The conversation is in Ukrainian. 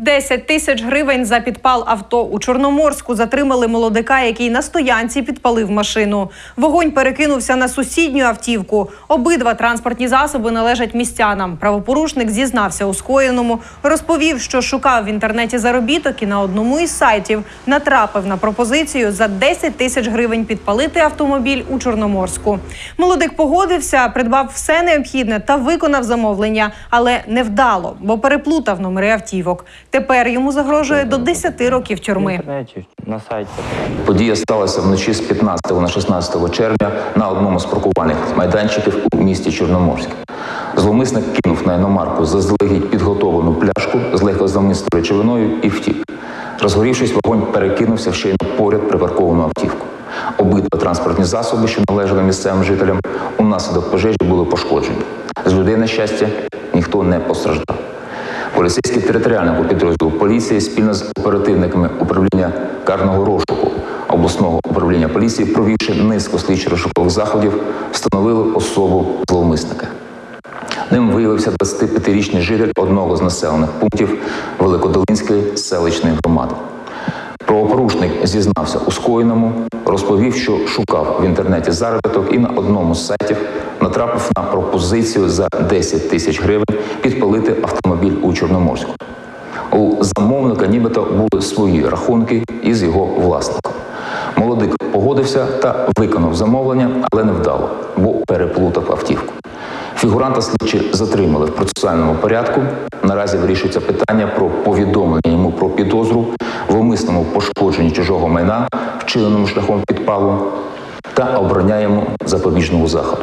10 тисяч гривень за підпал авто у Чорноморську затримали молодика, який на стоянці підпалив машину. Вогонь перекинувся на сусідню автівку. Обидва транспортні засоби належать містянам. Правопорушник зізнався у скоєному, розповів, що шукав в інтернеті заробіток і на одному із сайтів натрапив на пропозицію за 10 тисяч гривень підпалити автомобіль у Чорноморську. Молодик погодився, придбав все необхідне та виконав замовлення, але невдало, бо переплутав номери автівок. Тепер йому загрожує до 10 років тюрми. на сайті. Подія сталася вночі з 15 на 16 червня на одному з паркувальних майданчиків у місті Чорноморськ. Зловмисник кинув на іномарку заздалегідь підготовлену пляшку з легкозамистою речовиною і втік. Розгорівшись, вогонь перекинувся в ще й на поряд припарковану автівку. Обидва транспортні засоби, що належали місцевим жителям, унаслідок пожежі були пошкоджені. З людей, на щастя, ніхто не постраждав. Поліцейські територіального підрозділу поліції спільно з оперативниками управління карного розшуку обласного управління поліції, провівши низку слідчо-розшукових заходів, встановили особу зловмисника. Ним виявився 25-річний житель одного з населених пунктів Великодолинської селищної громади. Правопорушник зізнався у скоєному, розповів, що шукав в інтернеті заробіток і на одному з сайтів натрапив на пропозицію за 10 тисяч гривень підпалити автомобіль у Чорноморську. У замовника нібито були свої рахунки із його власником. Молодик погодився та виконав замовлення, але не вдало, бо переплутав автівку. Фігуранта слідчі затримали в процесуальному порядку. Наразі вирішується питання про повідомлення йому про підозру в умисному пошкодженні чужого майна, вчиненому шляхом підпалу, та обороняємо запобіжного заходу.